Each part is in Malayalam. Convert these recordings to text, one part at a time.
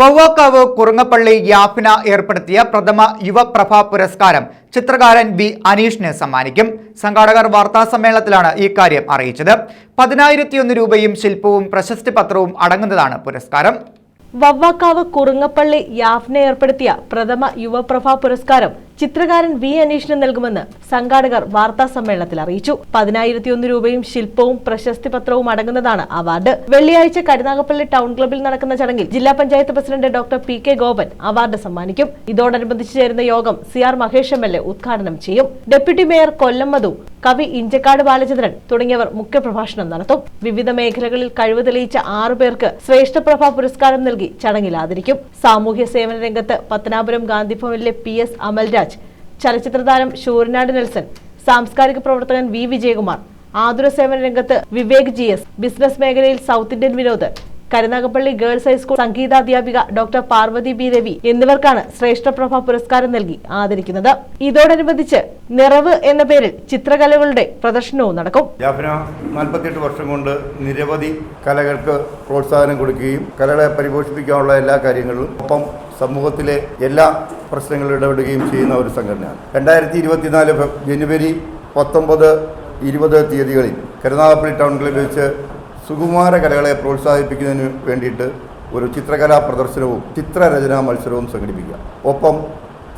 വവ്വാക്കാവ് കുറുങ്ങപ്പള്ളി യാഫിന ഏർപ്പെടുത്തിയ പ്രഥമ യുവപ്രഭ പുരസ്കാരം ചിത്രകാരൻ വി അനീഷിന് സമ്മാനിക്കും. സംഘാടകർ വാർത്താസമ്മേളനത്തിലാണ് ഇക്കാര്യം അറിയിച്ചത്. പതിനായിരത്തിയൊന്ന് രൂപയും ശില്പവും പ്രശസ്തി പത്രവും അടങ്ങുന്നതാണ് പുരസ്കാരം. വവ്വാക്കാവ് കുറുങ്ങപ്പള്ളി യാഫ്ന ഏർപ്പെടുത്തിയ പ്രഥമ യുവപ്രഭ പുരസ്കാരം ചിത്രകാരൻ വി അനീഷിന് നൽകുമെന്ന് സംഘാടകർ വാർത്താ സമ്മേളനത്തിൽ അറിയിച്ചു. പതിനായിരത്തിയൊന്ന് രൂപയും ശില്പവും പ്രശസ്തി പത്രവും അടങ്ങുന്നതാണ് അവാർഡ്. വെള്ളിയാഴ്ച കരുനാഗപ്പള്ളി ടൗൺ ക്ലബിൽ നടക്കുന്ന ചടങ്ങിൽ ജില്ലാ panchayat president doctor P K Gopan award സമ്മാനിക്കും. ഇതോടനുബന്ധിച്ച് ചേരുന്ന യോഗം C R Mahesh M L A ഉദ്ഘാടനം ചെയ്യും. ഡെപ്യൂട്ടി മേയർ കൊല്ലം മധു കവി ഇഞ്ചക്കാട് ബാലചന്ദ്രൻ തുടങ്ങിയവർ മുഖ്യപ്രഭാഷണം നടത്തും. വിവിധ മേഖലകളിൽ കഴിവ് തെളിയിച്ച ആറുപേർക്ക് ശ്രേഷ്ഠപ്രഭ പുരസ്കാരം നൽകി ചടങ്ങിൽ ആദരിക്കും. സാമൂഹ്യ സേവന രംഗത്ത് പത്തനാപുരം ഗാന്ധിഭവനിലെ പി എസ് അമൽരാജ് ചലച്ചിത്രതാരം ഷൂരനാട് നെൽസൺ സാംസ്കാരിക പ്രവർത്തകൻ വി വിജയകുമാർ ആതുര സേവന രംഗത്ത് വിവേക് ജി എസ് ബിസിനസ് മേഖലയിൽ south Indian Vinod Karunagappally girls high school സംഗീതാധ്യാപിക doctor Parvathy B Ravi എന്നിവർക്കാണ് ശ്രേഷ്ഠ ശ്രേഷ്ഠപ്രഭ പുരസ്കാരം നൽകി ആദരിക്കുന്നത്. ഇതോടനുബന്ധിച്ച് നിറവ് എന്ന പേരിൽ ചിത്രകലകളുടെ പ്രദർശനവും നടക്കും. ജാഫിന നാൽപ്പത്തിയെട്ട് വർഷം കൊണ്ട് നിരവധി കലകൾക്ക് പ്രോത്സാഹനം കൊടുക്കുകയും കലകളെ പരിപോഷിപ്പിക്കാനുള്ള എല്ലാ കാര്യങ്ങളും ഒപ്പം സമൂഹത്തിലെ എല്ലാ പ്രശ്നങ്ങളും ഇടപെടുകയും ചെയ്യുന്ന ഒരു സംഘടനയാണ്. രണ്ടായിരത്തി ഇരുപത്തിനാല് ജനുവരി പത്തൊമ്പത് ഇരുപത് തീയതികളിൽ കരുനാഗപ്പള്ളി ടൗൺ ക്ലബ്ബിൽ വെച്ച് സുകുമാര കലകളെ പ്രോത്സാഹിപ്പിക്കുന്നതിന് വേണ്ടിയിട്ട് ഒരു ചിത്രകലാ പ്രദർശനവും ചിത്രരചനാ മത്സരവും സംഘടിപ്പിക്കുക. ഒപ്പം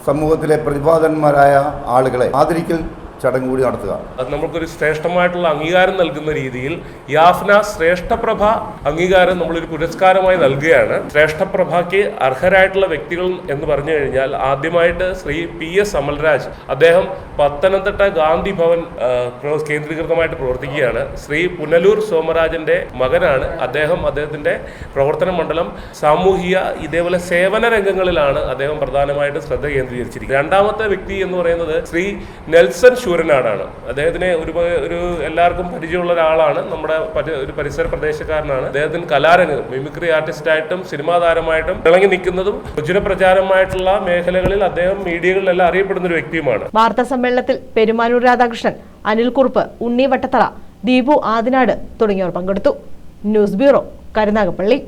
സമൂഹത്തിലെ പ്രതിഭാതന്മാരായ ആളുകളെ ആദരിക്കൽ ചടങ്ങ് കൂടി നടത്തുക. അത് നമുക്കൊരു ശ്രേഷ്ഠമായിട്ടുള്ള അംഗീകാരം നൽകുന്ന രീതിയിൽ യാഫ്ന ശ്രേഷ്ഠപ്രഭ അംഗീകാരം നമ്മളൊരു പുരസ്കാരമായി നൽകുകയാണ്. ശ്രേഷ്ഠപ്രഭയ്ക്ക് അർഹരായിട്ടുള്ള വ്യക്തികൾ എന്ന് പറഞ്ഞു കഴിഞ്ഞാൽ ആദ്യമായിട്ട് ശ്രീ പി എസ് അമൽരാജ് അദ്ദേഹം പത്തനംതിട്ട ഗാന്ധി ഭവൻ കേന്ദ്രീകൃതമായിട്ട് പ്രവർത്തിക്കുകയാണ്. ശ്രീ പുനലൂർ സോമരാജന്റെ മകനാണ് അദ്ദേഹം. അദ്ദേഹത്തിന്റെ പ്രവർത്തന മണ്ഡലം സാമൂഹിക ഇതേപോലെ സേവന രംഗങ്ങളിലാണ് അദ്ദേഹം പ്രധാനമായിട്ടും ശ്രദ്ധ കേന്ദ്രീകരിച്ചിരിക്കുന്നത്. രണ്ടാമത്തെ വ്യക്തി എന്ന് പറയുന്നത് ശ്രീ നെൽസൺ ശൂരനാടാണ് അദ്ദേഹത്തിന് ഒരു ഒരു എല്ലാവർക്കും പരിചയമുള്ള ഒരാളാണ്. നമ്മുടെ ഒരു പരിസര പ്രദേശക്കാരനാണ്. അദ്ദേഹത്തിന് കലാരംഗം മിമിക്രി ആർട്ടിസ്റ്റായിട്ടും സിനിമാ താരമായിട്ടും ഇളങ്ങി നിൽക്കുന്നതും പ്രചുര പ്രചാരമായിട്ടുള്ള മേഖലകളിൽ അദ്ദേഹം മീഡിയകളിലെല്ലാം അറിയപ്പെടുന്ന ഒരു വ്യക്തിയുമാണ്. വാർത്താ സമ്മേളനത്തിൽ പെരുമാനൂർ രാധാകൃഷ്ണൻ അനിൽ കുറുപ്പ് ഉണ്ണി വട്ടത്തറ ദീപു ആദിനാട് തുടങ്ങിയവർ പങ്കെടുത്തു. News bureau Karunagappally.